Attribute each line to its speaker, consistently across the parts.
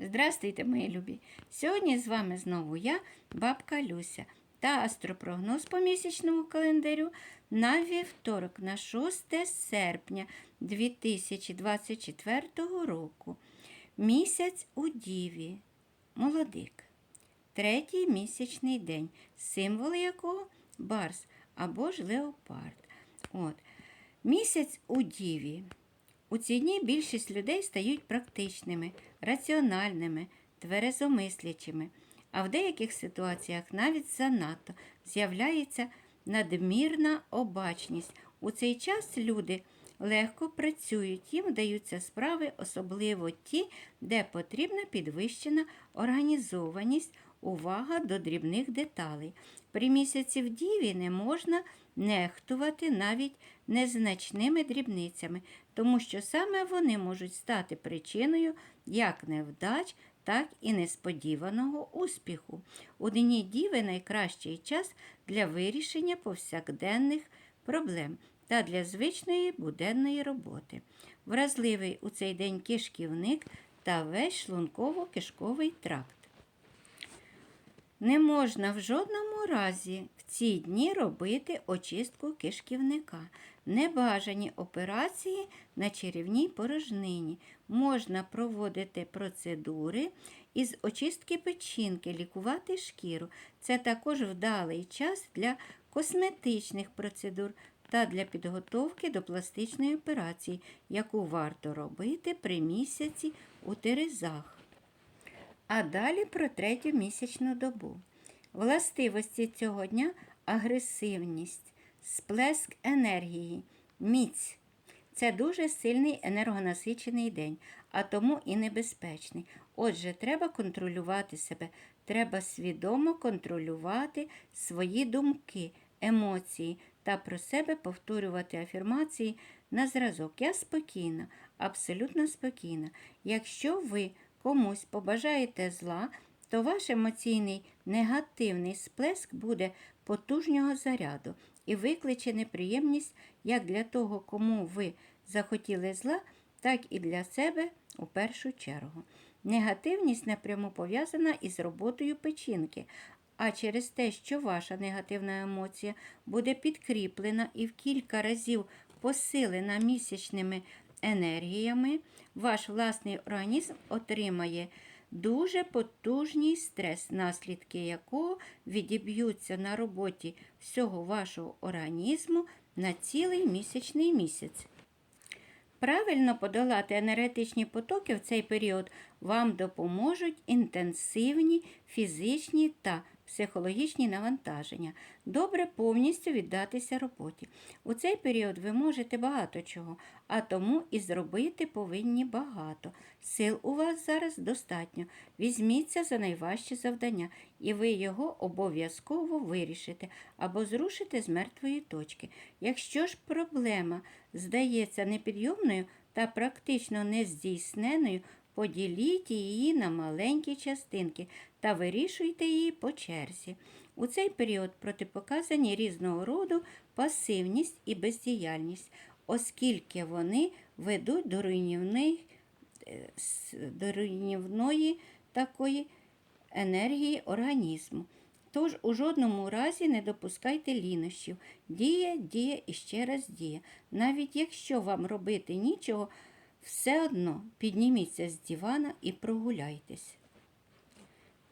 Speaker 1: Здравствуйте, мої любі! Сьогодні з вами знову я, бабка Люся, та астропрогноз по місячному календарю на вівторок, на 6 серпня 2024 року. Місяць у Діві, молодик. Третій місячний день, символ якого барс або ж леопард. От. Місяць у Діві. У ці дні більшість людей стають практичними, раціональними, тверезомислячими, а в деяких ситуаціях навіть занадто з'являється надмірна обачність. У цей час люди легко працюють, їм вдаються справи, особливо ті, де потрібна підвищена організованість, увага до дрібних деталей. При місяці в діві не можна нехтувати навіть незначними дрібницями, тому що саме вони можуть стати причиною як невдач, так і несподіваного успіху. У дні діви найкращий час для вирішення повсякденних проблем та для звичної буденної роботи. Вразливий у цей день кишківник та весь шлунково-кишковий тракт. Не можна в жодному разі в ці дні робити очистку кишківника. Небажані операції на черевній порожнині. Можна проводити процедури із очистки печінки, лікувати шкіру. Це також вдалий час для косметичних процедур та для підготовки до пластичної операції, яку варто робити при місяці у Терезах. А далі про третю місячну добу. Властивості цього дня агресивність, сплеск енергії, міць. Це дуже сильний енергонасичений день, а тому і небезпечний. Отже, треба контролювати себе, треба свідомо контролювати свої думки, емоції та про себе повторювати афірмації на зразок. Я спокійна, абсолютно спокійна. Якщо ви комусь побажаєте зла, то ваш емоційний негативний сплеск буде потужнього заряду і викличе неприємність як для того, кому ви захотіли зла, так і для себе у першу чергу. Негативність напряму пов'язана із роботою печінки, а через те, що ваша негативна емоція буде підкріплена і в кілька разів посилена місячними енергіями, ваш власний організм отримає дуже потужний стрес, наслідки якого відіб'ються на роботі всього вашого організму на цілий місячний місяць. Правильно подолати енергетичні потоки в цей період вам допоможуть інтенсивні фізичні та психологічні навантаження. Добре повністю віддатися роботі. У цей період ви можете багато чого, а тому і зробити повинні багато. Сил у вас зараз достатньо. Візьміться за найважче завдання, і ви його обов'язково вирішите або зрушите з мертвої точки. Якщо ж проблема здається непідйомною та практично нездійсненою, поділіть її на маленькі частинки та вирішуйте її по черзі. У цей період протипоказані різного роду пасивність і бездіяльність, оскільки вони ведуть до руйнівних е, до руйнівної такої енергії організму. Тож у жодному разі не допускайте лінощів. Дія, дія і ще раз дія. Навіть якщо вам робити нічого, все одно підніміться з дивана і прогуляйтесь.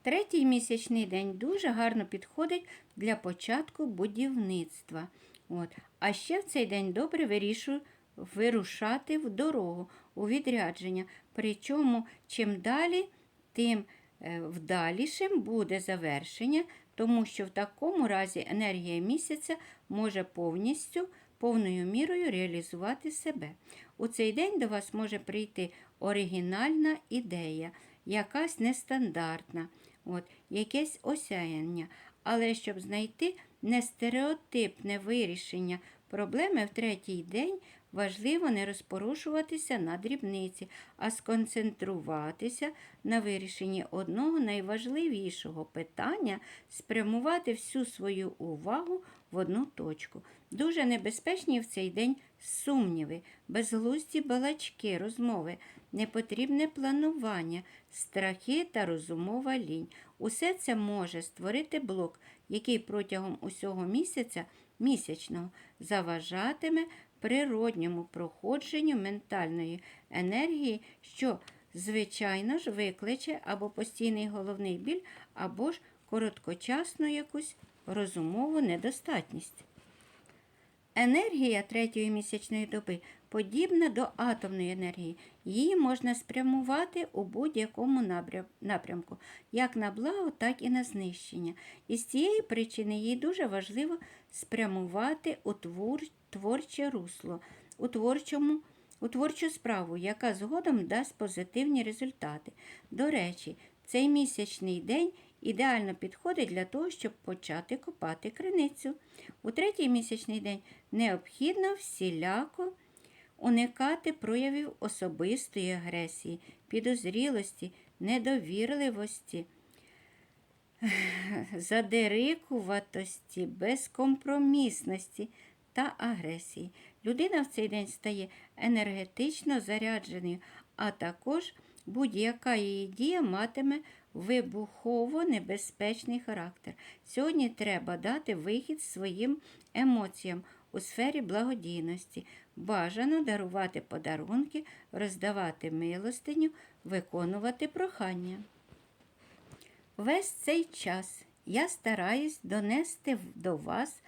Speaker 1: Третій місячний день дуже гарно підходить для початку будівництва. От. А ще в цей день добре вирішую вирушати в дорогу, у відрядження. Причому чим далі, тим е, вдалішим буде завершення, тому що в такому разі енергія місяця може повністю, повною мірою реалізувати себе. У цей день до вас може прийти оригінальна ідея, якась нестандартна, от, якесь осяяння. Але щоб знайти нестереотипне вирішення проблеми в третій день, важливо не розпорушуватися на дрібниці, а сконцентруватися на вирішенні одного найважливішого питання, спрямувати всю свою увагу в одну точку. Дуже небезпечні в цей день сумніви, безглузді балачки, розмови, непотрібне планування, страхи та розумова лінь. Усе це може створити блок, який протягом усього місяця місячного заважатиме природньому проходженню ментальної енергії, що, звичайно ж, викличе або постійний головний біль, або ж короткочасну якусь розумову недостатність. Енергія третьої місячної доби подібна до атомної енергії. Її можна спрямувати у будь-якому напрямку, як на благо, так і на знищення. І з цієї причини їй дуже важливо спрямувати у твор- творче русло, у творчому. У творчу справу, яка згодом дасть позитивні результати. До речі, цей місячний день ідеально підходить для того, щоб почати копати криницю. У третій місячний день необхідно всіляко уникати проявів особистої агресії, підозрілості, недовірливості, задирикуватості, безкомпромісності та агресії. Людина в цей день стає енергетично зарядженою, а також будь-яка її дія матиме вибухово небезпечний характер. Сьогодні треба дати вихід своїм емоціям у сфері благодійності. Бажано дарувати подарунки, роздавати милостиню, виконувати прохання. Весь цей час я стараюсь донести до вас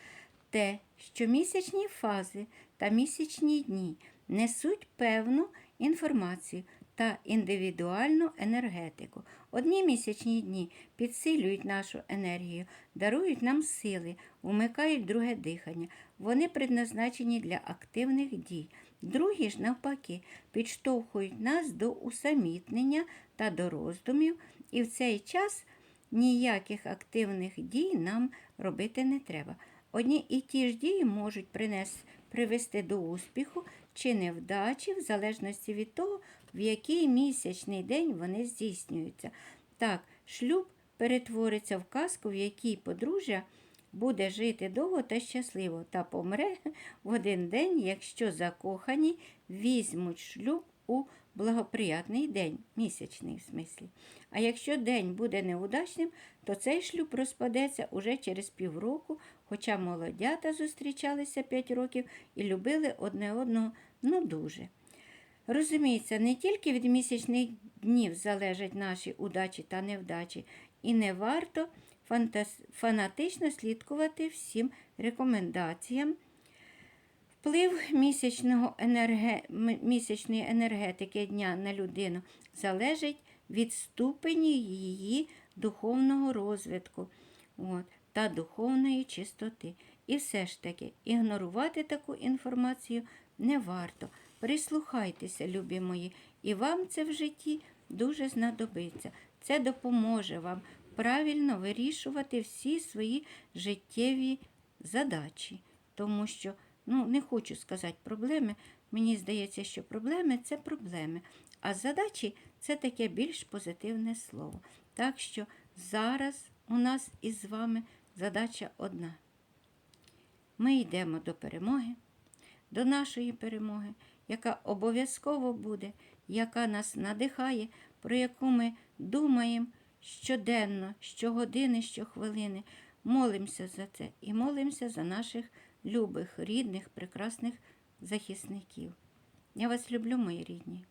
Speaker 1: те, що місячні фази та місячні дні несуть певну інформацію та індивідуальну енергетику. Одні місячні дні підсилюють нашу енергію, дарують нам сили, умикають друге дихання. Вони предназначені для активних дій. Другі ж, навпаки, підштовхують нас до усамітнення та до роздумів, і в цей час ніяких активних дій нам робити не треба. Одні і ті ж дії можуть принес, привести до успіху чи невдачі, в залежності від того, в який місячний день вони здійснюються. Так, шлюб перетвориться в казку, в якій подружжя буде жити довго та щасливо та помре в один день, якщо закохані візьмуть шлюб у благоприятний день, місячний в смислі. А якщо день буде неудачним, то цей шлюб розпадеться уже через півроку, хоча молодята зустрічалися 5 років і любили одне одного ну дуже. Розуміється, не тільки від місячних днів залежать наші удачі та невдачі, і не варто фанатично слідкувати всім рекомендаціям. Вплив місячного енерге... місячної енергетики дня на людину залежить від ступені її духовного розвитку от, та духовної чистоти. І все ж таки ігнорувати таку інформацію не варто. Прислухайтеся, любі мої, і вам це в житті дуже знадобиться. Це допоможе вам правильно вирішувати всі свої життєві задачі. Тому що, ну, не хочу сказати проблеми, мені здається, що проблеми це проблеми, а задачі це таке більш позитивне слово. Так що зараз у нас із вами задача одна. Ми йдемо до перемоги, до нашої перемоги, яка обов'язково буде, яка нас надихає, про яку ми думаємо щоденно, щогодини, щохвилини. Молимося за це і молимося за наших любих, рідних, прекрасних захисників. Я вас люблю, мої рідні.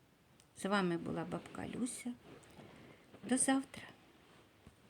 Speaker 1: З вами була бабка Люся. До завтра.